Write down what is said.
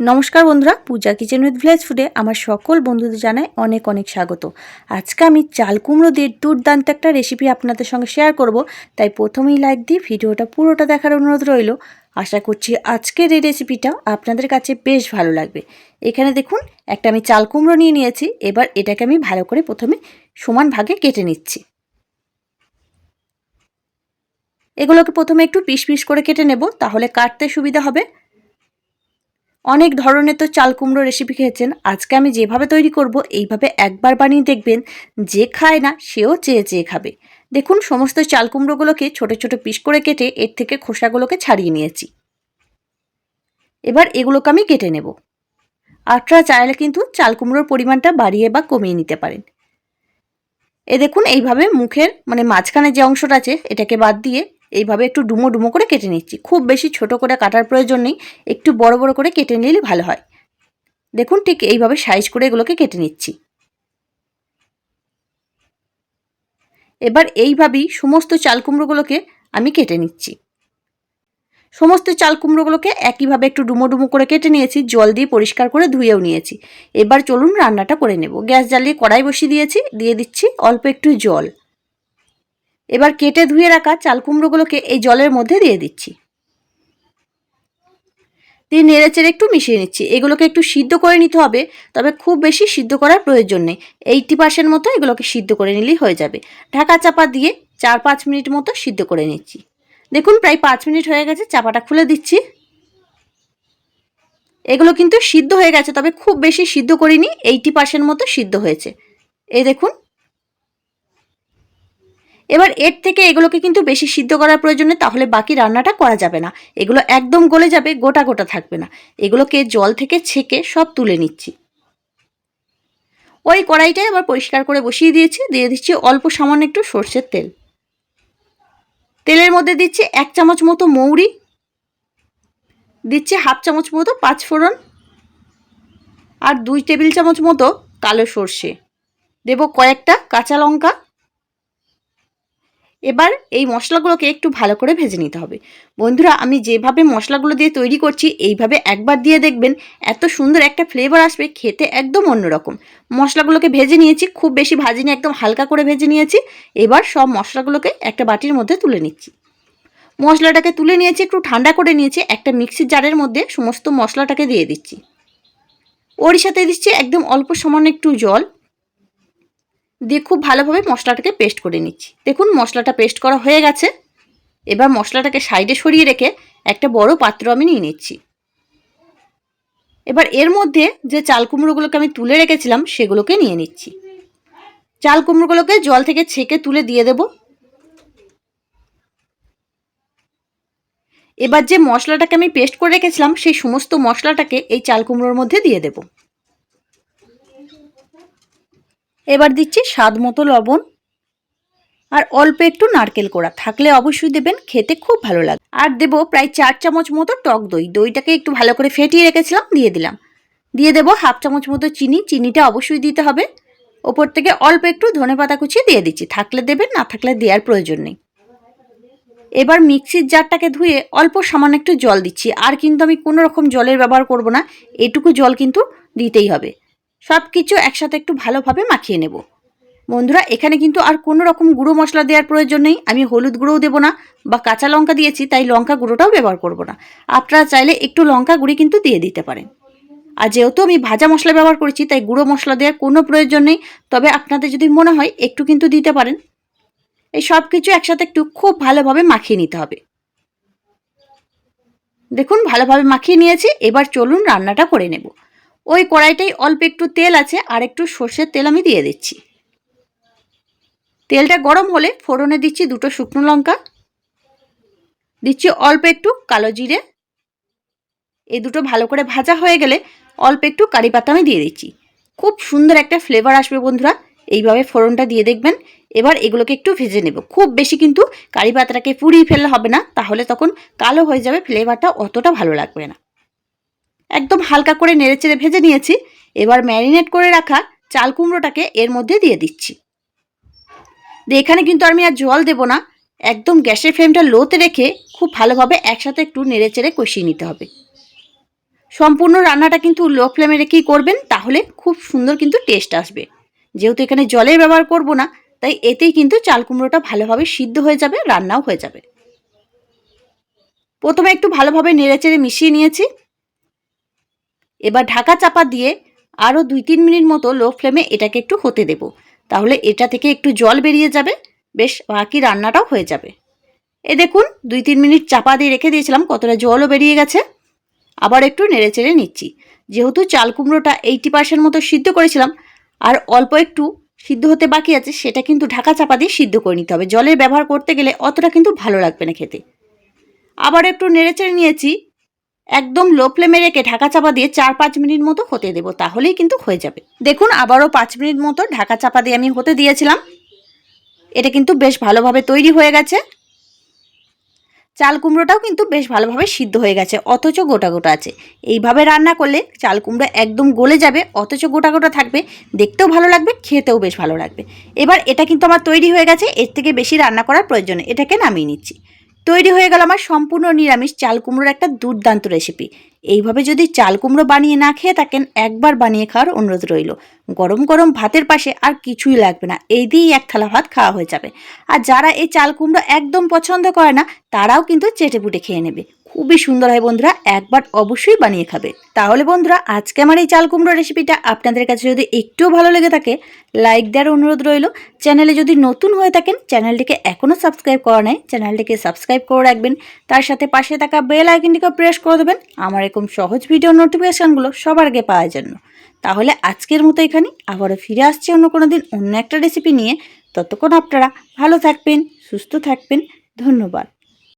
নমস্কার বন্ধুরা, পূজা kitchen with village ফুডে আমার সকল বন্ধুদের জানাই অনেক অনেক স্বাগত। আজকে আমি চাল কুমড়ো দিয়ে দুর্দান্ত একটা রেসিপি আপনাদের সঙ্গে শেয়ার করব, তাই প্রথমেই লাইক দিয়ে ভিডিওটা পুরোটা দেখার অনুরোধ রইল। আশা করছি আজকের এই রেসিপিটা আপনাদের কাছে বেশ ভালো লাগবে। এখানে দেখুন, একটা আমি চাল কুমড়ো নিয়ে নিয়েছি, এবার এটাকে আমি ভালো করে প্রথমে সমান ভাগে কেটে নিচ্ছি। এগুলোকে প্রথমে একটু পিস পিস করে কেটে নেব, তাহলে কাটতে সুবিধা হবে। অনেক ধরনের তো চাল কুমড়ো রেসিপি খেয়েছেন। আজকে আমি যেভাবে তৈরি করব, এইভাবে একবার বানিয়ে দেখবেন, যে খায় না, সেও চেয়ে চেয়ে খাবে। দেখুন, সমস্ত চাল কুমড়োগুলোকে ছোটো ছোটো পিস করে কেটে এর থেকে খোসাগুলোকে ছাড়িয়ে নিয়েছি। এবার এগুলোকে আমি কেটে নেব। আপনারা চাইলে কিন্তু চাল কুমড়োর পরিমাণটা বাড়িয়ে বা কমিয়ে নিতে পারেন। এ দেখুন, এইভাবে মুখের মানে মাঝখানে যে অংশটা আছে, এটাকে বাদ দিয়ে এইভাবে একটু ডুমো ডুমো করে কেটে নিচ্ছি। খুব বেশি ছোট করে কাটার প্রয়োজন নেই, একটু বড় বড় করে কেটে নিলে ভালো হয়। দেখুন ঠিক এইভাবে সাইজ করে এগুলোকে কেটে নিচ্ছি। এবার এইভাবেই সমস্ত চাল কুমড়োগুলোকে আমি কেটে নিচ্ছি। সমস্ত চাল কুমড়োগুলোকে একইভাবে একটু ডুমো ডুমো করে কেটে নিয়েছি, জল দিয়ে পরিষ্কার করে ধুয়েও নিয়েছি। এবার চলুন রান্নাটা করে নেব। গ্যাস জ্বালিয়ে কড়াই বসিয়ে দিয়েছি, দিয়ে দিচ্ছি অল্প একটু জল। এবার কেটে ধুয়ে রাখা চাল কুমড়োগুলোকে এই জলের মধ্যে দিয়ে দিচ্ছি। দিয়ে নেড়েচেড়ে একটু মিশিয়ে নিচ্ছি। এগুলোকে একটু সিদ্ধ করে নিতে হবে, তবে খুব বেশি সিদ্ধ করার প্রয়োজন নেই। এইটটি পার্সেন্ট মতো এগুলোকে সিদ্ধ করে নিলেই হয়ে যাবে। ঢাকা চাপা দিয়ে চার পাঁচ মিনিট মতো সিদ্ধ করে নিচ্ছি। দেখুন, প্রায় পাঁচ মিনিট হয়ে গেছে, চাপাটা খুলে দিচ্ছি। এগুলো কিন্তু সিদ্ধ হয়ে গেছে, তবে খুব বেশি সিদ্ধ করিনি এইটি পার্সেন্ট মতো সিদ্ধ হয়েছে। এই দেখুন এবার এর থেকে এগুলোকে কিন্তু বেশি সিদ্ধ করার প্রয়োজন নেই তাহলে বাকি রান্নাটা করা যাবে না। এগুলো একদম গলে যাবে, গোটা গোটা থাকবে না। এগুলোকে জল থেকে ছেঁকে সব তুলে নিচ্ছি। ওই কড়াইটাই আবার পরিষ্কার করে বসিয়ে দিয়েছি। দিয়ে দিচ্ছি অল্প সামান্য একটু সর্ষের তেল। তেলের মধ্যে দিচ্ছি এক চামচ মতো মৌরি। দিচ্ছি হাফ চামচ মতো পাঁচফোড়ন আর দুই টেবিল চামচ মতো কালো সর্ষে। দেব কয়েকটা কাঁচা লঙ্কা। এবার এই মশলাগুলোকে একটু ভালো করে ভেজে নিতে হবে। বন্ধুরা, আমি যেভাবে মশলাগুলো দিয়ে তৈরি করছি, এইভাবে একবার দিয়ে দেখবেন এত সুন্দর একটা ফ্লেভার আসবে, খেতে একদম অন্যরকম। মশলাগুলোকে ভেজে নিয়েছি, খুব বেশি ভাজিনি একদম হালকা করে ভেজে নিয়েছি। এবার সব মশলাগুলোকে একটা বাটির মধ্যে তুলে নিচ্ছি। মশলাটাকে তুলে নিয়েছি, একটু ঠান্ডা করে নিয়েছি, একটা মিক্সির জারের মধ্যে সমস্ত মশলাটাকে দিয়ে দিচ্ছি। ওর সাথে দিচ্ছি একদম অল্প সমান একটু জল। দিয়ে খুব ভালোভাবে মশলাটাকে পেস্ট করে নিচ্ছি। দেখুন, মশলাটা পেস্ট করা হয়ে গেছে। এবার মশলাটাকে সাইডে সরিয়ে রেখে একটা বড় পাত্র আমি নিয়ে নিচ্ছি। এবার এর মধ্যে যে চাল কুমড়োগুলোকে আমি তুলে রেখেছিলাম, সেগুলোকে নিয়ে নিচ্ছি। চাল কুমড়োগুলোকে জল থেকে ছেঁকে তুলে দিয়ে দেব। এবার যে মশলাটাকে আমি পেস্ট করে রেখেছিলাম, সেই সমস্ত মশলাটাকে এই চাল কুমড়োর মধ্যে দিয়ে দেবো। এবার দিচ্ছি স্বাদ মতো লবণ আর অল্প একটু নারকেল কোড়া। থাকলে অবশ্যই দেবেন, খেতে খুব ভালো লাগে। আর দেব প্রায় চার চামচ মতো টক দই। দইটাকে একটু ভালো করে ফেটিয়ে রেখেছিলাম, দিয়ে দিলাম। দিয়ে দেবো হাফ চামচ মতো চিনি। চিনিটা অবশ্যই দিতে হবে। ওপর থেকে অল্প একটু ধনে পাতা কুচিয়ে দিয়ে দিচ্ছি। থাকলে দেবেন, না থাকলে দেওয়ার প্রয়োজন নেই। এবার মিক্সির জারটাকে ধুয়ে অল্প সামান্য একটু জল দিচ্ছি। আর কিন্তু আমি কোনো রকম জলের ব্যবহার করব না। এটুকু জল কিন্তু দিতেই হবে। সব কিছু একসাথে একটু ভালোভাবে মাখিয়ে নেব। বন্ধুরা, এখানে কিন্তু আর কোনো রকম গুঁড়ো মশলা দেওয়ার প্রয়োজন নেই। আমি হলুদ গুঁড়োও দেবো না বা কাঁচা লঙ্কা দিয়েছি, তাই লঙ্কা গুঁড়োটাও ব্যবহার করব না। আপনারা চাইলে একটু লঙ্কা গুঁড়ি কিন্তু দিয়ে দিতে পারেন। আর যেহেতু আমি ভাজা মশলা ব্যবহার করেছি, তাই গুঁড়ো মশলা দেওয়ার কোনো প্রয়োজন নেই। তবে আপনাদের যদি মনে হয়, একটু কিন্তু দিতে পারেন। এই সব কিছু একসাথে একটু খুব ভালোভাবে মাখিয়ে নিতে হবে। দেখুন, ভালোভাবে মাখিয়ে নিয়েছি। এবার চলুন রান্নাটা করে নেব। ওই কড়াইটাই অল্প একটু তেল আছে আর একটু সর্ষের তেল আমি দিয়ে দিচ্ছি। তেলটা গরম হলে ফোড়নে দিচ্ছি দুটো শুকনো লঙ্কা, দিচ্ছি অল্প একটু কালো জিরে। এই দুটো ভালো করে ভাজা হয়ে গেলে অল্প একটু কারি পাতা আমি দিয়ে দিচ্ছি। খুব সুন্দর একটা ফ্লেভার আসবে বন্ধুরা, এইভাবে ফোড়নটা দিয়ে দেখবেন। এবার এগুলোকে একটু ভেজে নেব। খুব বেশি কিন্তু কারি পাতাটাকে পুড়িয়ে ফেললে হবে না, তাহলে তখন কালো হয়ে যাবে, ফ্লেভারটা অতটা ভালো লাগবে না। একদম হালকা করে নেড়েচেড়ে ভেজে নিয়েছি। এবার ম্যারিনেট করে রাখা চাল কুমড়োটাকে এর মধ্যে দিয়ে দিচ্ছি। দিয়ে এখানে কিন্তু আমি আর জল দেব না। একদম গ্যাসের ফ্লেমটা লোতে রেখে খুব ভালোভাবে একসাথে একটু নেড়েচেড়ে কষিয়ে নিতে হবে। সম্পূর্ণ রান্নাটা কিন্তু লো ফ্লেমে রেখেই করবেন, তাহলে খুব সুন্দর কিন্তু টেস্ট আসবে। যেহেতু এখানে জলের ব্যবহার করব না, তাই এতেই কিন্তু চাল কুমড়োটা ভালোভাবে সিদ্ধ হয়ে যাবে, রান্নাও হয়ে যাবে। প্রথমে একটু ভালোভাবে নেড়েচেড়ে মিশিয়ে নিয়েছি। এবার ঢাকা চাপা দিয়ে আরও দুই তিন মিনিট মতো লো ফ্লেমে এটাকে একটু হতে দেব। তাহলে এটা থেকে একটু জল বেরিয়ে যাবে। বেশ, বাকি রান্নাটাও হয়ে যাবে। এ দেখুন, দুই তিন মিনিট চাপা দিয়ে রেখে দিয়েছিলাম, কতটা জলও বেরিয়ে গেছে। আবার একটু নেড়ে চেড়ে নিচ্ছি। যেহেতু চাল কুমড়োটা এইটি পার্সেন্ট মতো সিদ্ধ করেছিলাম, আর অল্প একটু সিদ্ধ হতে বাকি আছে, সেটা কিন্তু ঢাকা চাপা দিয়ে সিদ্ধ করে নিতে হবে। জলের ব্যবহার করতে গেলে অতটা কিন্তু ভালো লাগবে না খেতে। আবার একটু নেড়ে চেড়ে নিয়েছি। একদম লো ফ্লেমে রেখে ঢাকা চাপা দিয়ে চার পাঁচ মিনিট মতো হতে দেবো, তাহলেই কিন্তু হয়ে যাবে। দেখুন, আবারও পাঁচ মিনিট মতো ঢাকা চাপা দিয়ে আমি হতে দিয়েছিলাম। এটা কিন্তু বেশ ভালোভাবে তৈরি হয়ে গেছে। চাল কুমড়োটাও কিন্তু বেশ ভালোভাবে সিদ্ধ হয়ে গেছে, অথচ গোটা গোটা আছে। এইভাবে রান্না করলে চাল কুমড়ো একদম গলে যাবে, অথচ গোটা গোটা থাকবে। দেখতেও ভালো লাগবে, খেতেও বেশ ভালো লাগবে। এবার এটা কিন্তু আমার তৈরি হয়ে গেছে, এর থেকে বেশি রান্না করার প্রয়োজন এটাকে নামিয়ে নিচ্ছি। তৈরি হয়ে গেল আমার সম্পূর্ণ নিরামিষ চাল কুমড়োর একটা দুর্দান্ত রেসিপি এইভাবে যদি চাল কুমড়ো বানিয়ে না খেয়ে থাকেন, একবার বানিয়ে খাওয়ার অনুরোধ রইল। গরম গরম ভাতের পাশে আর কিছুই লাগবে না, এই দিয়েই এক থালা ভাত খাওয়া হয়ে যাবে। আর যারা এই চাল কুমড়ো একদম পছন্দ করে না, তারাও কিন্তু চেটেপুটে খেয়ে নেবে। খুবই সুন্দর হয় বন্ধুরা একবার অবশ্যই বানিয়ে খাবে। তাহলে বন্ধুরা, আজকে আমার এই চাল কুমড়ো রেসিপিটা আপনাদের কাছে যদি একটুও ভালো লেগে থাকে লাইক দেওয়ার অনুরোধ রইল। চ্যানেলে যদি নতুন হয়ে থাকেন, চ্যানেলটিকে এখনও সাবস্ক্রাইব করা নেই, চ্যানেলটিকে সাবস্ক্রাইব করে রাখবেন। তার সাথে পাশে থাকা বেল আইকনটিকে প্রেস করে দেবেন। আমার এরকম সহজ ভিডিও নোটিফিকেশানগুলো সবার আগে পাওয়ার জন্য। তাহলে আজকের মতো এখানে আবারও ফিরে আসছে অন্য কোনো দিন অন্য একটা রেসিপি নিয়ে। ততক্ষণ আপনারা ভালো থাকবেন, সুস্থ থাকবেন। ধন্যবাদ।